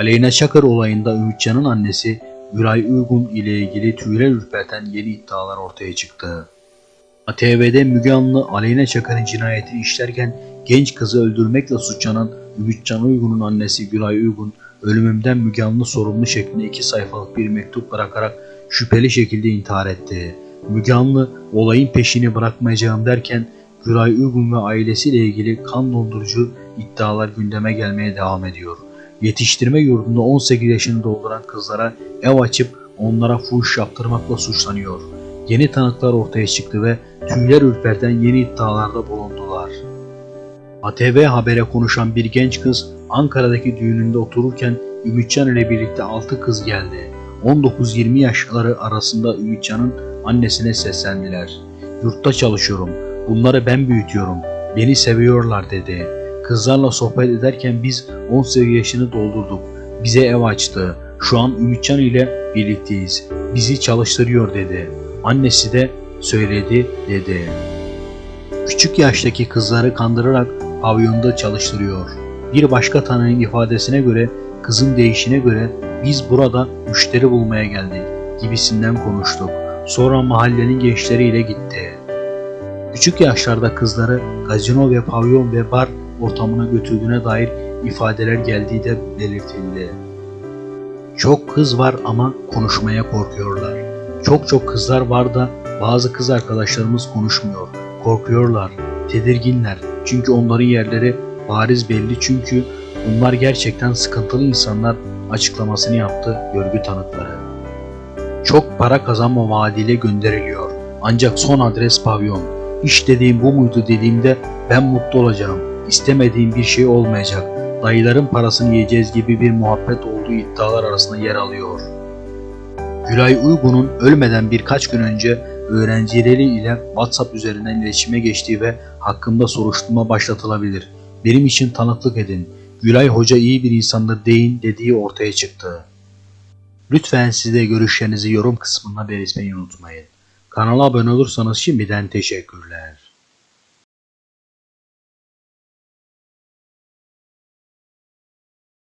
Aleyna Çakır olayında Ümitcan'ın annesi Güray Uygun ile ilgili tüyler ürperten yeni iddialar ortaya çıktı. ATV'de Müge Anlı Aleyna Çakır'ın cinayetini işlerken genç kızı öldürmekle suçlanan Ümitcan Uygun'un annesi Güray Uygun ölümümden Müge Anlı sorumlu şeklinde iki sayfalık bir mektup bırakarak şüpheli şekilde intihar etti. Müge Anlı olayın peşini bırakmayacağım derken Güray Uygun ve ailesiyle ilgili kan dondurucu iddialar gündeme gelmeye devam ediyor. Yetiştirme yurdunda 18 yaşını dolduran kızlara ev açıp onlara fuhuş yaptırmakla suçlanıyor. Yeni tanıklar ortaya çıktı ve tüyler ürperten yeni iddialarda bulundular. ATV Haber'e konuşan bir genç kız Ankara'daki düğününde otururken Ümitcan ile birlikte 6 kız geldi. 19-20 yaşları arasında Ümitcan'ın annesine seslendiler. Yurtta çalışıyorum. Bunları ben büyütüyorum. Beni seviyorlar dedi. Kızlarla sohbet ederken biz 18 yaşını doldurduk. Bize ev açtı. Şu an Ümitcan ile birlikteyiz. Bizi çalıştırıyor dedi. Annesi de söyledi dedi. Küçük yaştaki kızları kandırarak pavyonda çalıştırıyor. Bir başka tanığın ifadesine göre kızın değişine göre biz burada müşteri bulmaya geldik gibisinden konuştuk. Sonra mahallenin gençleriyle gitti. Küçük yaşlarda kızları gazino ve pavyon ve bar ortamına götürdüğüne dair ifadeler geldiği de belirtildi. Çok kız var ama konuşmaya korkuyorlar. Çok çok kızlar var da bazı kız arkadaşlarımız konuşmuyor. Korkuyorlar, tedirginler. Çünkü onların yerleri bariz belli çünkü bunlar gerçekten sıkıntılı insanlar açıklamasını yaptı görgü tanıkları. Çok para kazanma vaadiyle gönderiliyor. Ancak son adres pavyon. İş dediğim bu muydu dediğimde ben mutlu olacağım. İstemediğim bir şey olmayacak. Dayıların parasını yiyeceğiz gibi bir muhabbet olduğu iddialar arasında yer alıyor. Gülay Uygun'un ölmeden birkaç gün önce öğrencileri ile WhatsApp üzerinden iletişime geçtiği ve hakkında soruşturma başlatılabilir. Benim için tanıklık edin. Gülay Hoca iyi bir insandır deyin dediği ortaya çıktı. Lütfen siz de görüşlerinizi yorum kısmına belirtmeyi unutmayın. Kanala abone olursanız şimdiden teşekkürler.